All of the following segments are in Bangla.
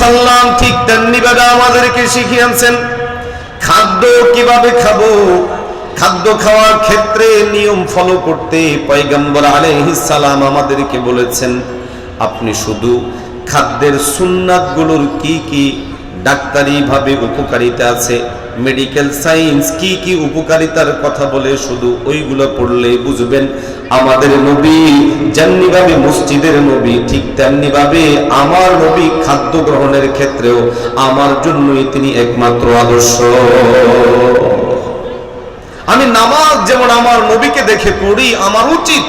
সাল্লাম ঠিক তেমনি ভাবে আমাদেরকে শিখিয়েছেন, খাদ্য কীভাবে খাব, খাদ্য খাওয়ার ক্ষেত্রে নিয়ম ফলো করতে পয়গম্বর সালাম আমাদেরকে বলেছেন, আপনি শুধু খাদ্যের সুন্নাতগুলোর কি কি ডাক্তারি ভাবে উপকারিতা আছে মেডিকেল সায়েন্স কি কি উপকারিতার কথা বলে শুধু ওইগুলো পড়লে বুঝবেন? আমাদের নবী, যেমনি ভাবে মসজিদের নবী, ঠিক তেমনি ভাবে আমার নবী খাদ্য গ্রহণের ক্ষেত্রেও আমার জন্যই তিনি একমাত্র আদর্শ। আমি নামাজ যেমন আমার নবীকে দেখে পড়ি, আমার উচিত।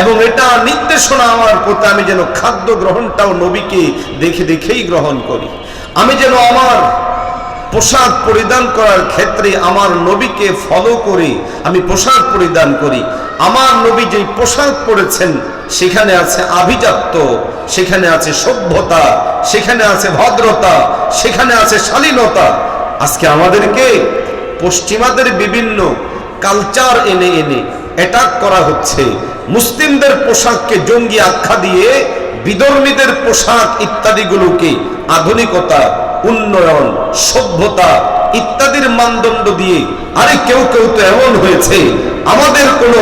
এবং এটা নির্দেশনা আমার প্রতি, আমি যেন খাদ্য গ্রহণটাও নবীকে দেখে দেখেই গ্রহণ করি। আমি যেন আমার পোশাক পরিধান করার ক্ষেত্রে আমার নবীকে ফলো করে, আমি পোশাক পরিধান করি। আমার নবী যে পোশাক পরেছেন, সেখানে আছে আভিজাত্য, সেখানে আছে সভ্যতা, সেখানে আছে ভদ্রতা, সেখানে আছে শালীনতা। আজকে আমাদেরকে পশ্চিমাদের বিভিন্ন কালচার এনে এনে অ্যাটাক করা হচ্ছে। মুসলিমদের পোশাককে জঙ্গি আখ্যা দিয়ে বিধর্মীদের পোশাক ইত্যাদিগুলোকে আধুনিকতা উন্নয়ন, সভ্যতা ইত্যাদির মানদণ্ড দিয়ে আরে কেউ কেউ তো এমন হয়েছে, আমাদের কোনো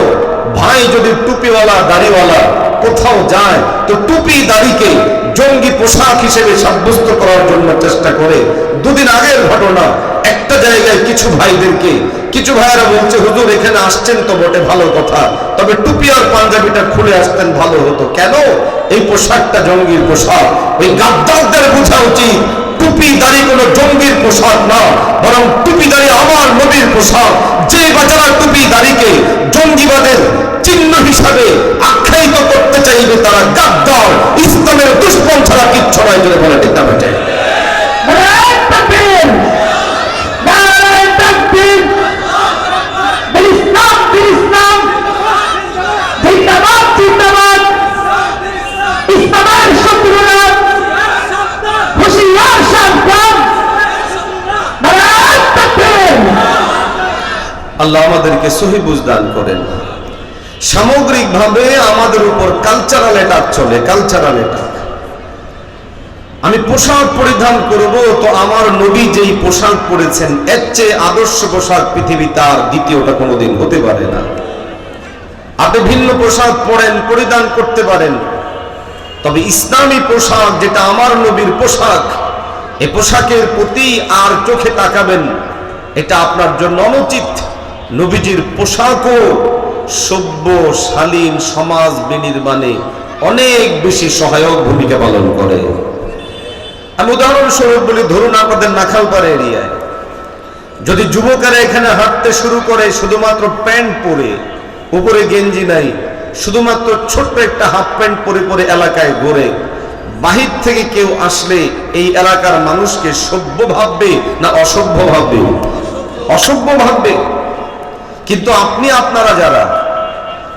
ভাই যদি টুপিওয়ালা, দাড়িওয়ালা কোথাও যায়, তো টুপি দাড়িকে জঙ্গি পোশাক হিসেবে সাব্যস্ত করার জন্য চেষ্টা করে। দুদিন আগের ঘটনা, একটা জায়গায় কিছু ভাইদেরকে, কিছু ভাইয়েরা বলছে, হুজুর, এখানে আসছেন তো বটে, ভালো কথা। তবে টুপি আর পাঞ্জাবিটা খুলে আসতেন, ভালো হতো। কেন? এই পোশাকটা জঙ্গির পোশাক। ওই গাদ্দারদের বোঝা উচিত টুপি দাড়ি কোনো জঙ্গির পোশাক না, বরং টুপি দাড়ি আমার নবীর পোশাক। যে বাজারা টুপি দাড়িকে জঙ্গিবাদের চিহ্ন হিসাবে আখ্যায়িত করতে চাইবে তারা আল্লাহ আমাদেরকে সহি বুঝদান করেন। সামগ্রিকভাবে আমাদের উপর কালচারাল অ্যাটাক চলে কালচারাল অ্যাটাক আমি পোশাক পরিধান করব, তো আমার নবী যেই পোশাক পরেছেন, এর চেয়ে আদর্শ পোশাক পৃথিবী তার দ্বিতীয়টা কোনোদিন হতে পারে না। আপনি ভিন্ন পোশাক পরেন, পরিধান করতে পারেন। তবে ইসলামী পোশাক যেটা আমার নবীর পোশাক, এ পোশাকের প্রতি আর চোখে তাকাবেন, এটা আপনার জন্য অনুচিত। নবীজির পোশাকও সভ্য, শালীন সমাজ বিনির্মাণে অনেক বেশি সহায়ক ভূমিকা পালন করে। আমি উদাহরণস্বরূপ বলি, ধরুন আপনাদের নাখালপাড়া এরিয়ায়। যদি যুবকেরা এখানে হাঁটতে শুরু করে, শুধুমাত্র প্যান্ট পরে, উপরে গেঞ্জি নাই, শুধুমাত্র ছোট্ট একটা হাফ প্যান্ট পরে পরে এলাকায় ঘোরে বাহির থেকে কেউ আসলে এই এলাকার মানুষকে সভ্য ভাববে না অসভ্য ভাববে? অসভ্য ভাববে। কিন্তু আপনি আপনারা যারা,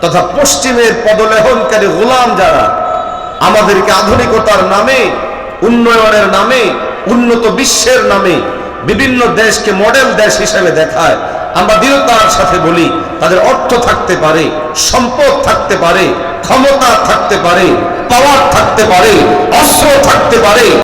তথা পশ্চিমের পদলেহনকারী গোলাম যারা, আমাদেরকে আধুনিকতার নামে, উন্নয়নের নামে, উন্নত বিশ্বের নামে বিভিন্ন দেশকে মডেল দেশ হিসেবে দেখায়, আমরা দৃঢ়তার সাথে বলি, তাদের অর্থ থাকতে পারে, সম্পদ থাকতে পারে, ক্ষমতা থাকতে পারে পাওয়ার থাকতে পারে, অস্ত্র থাকতে পারে।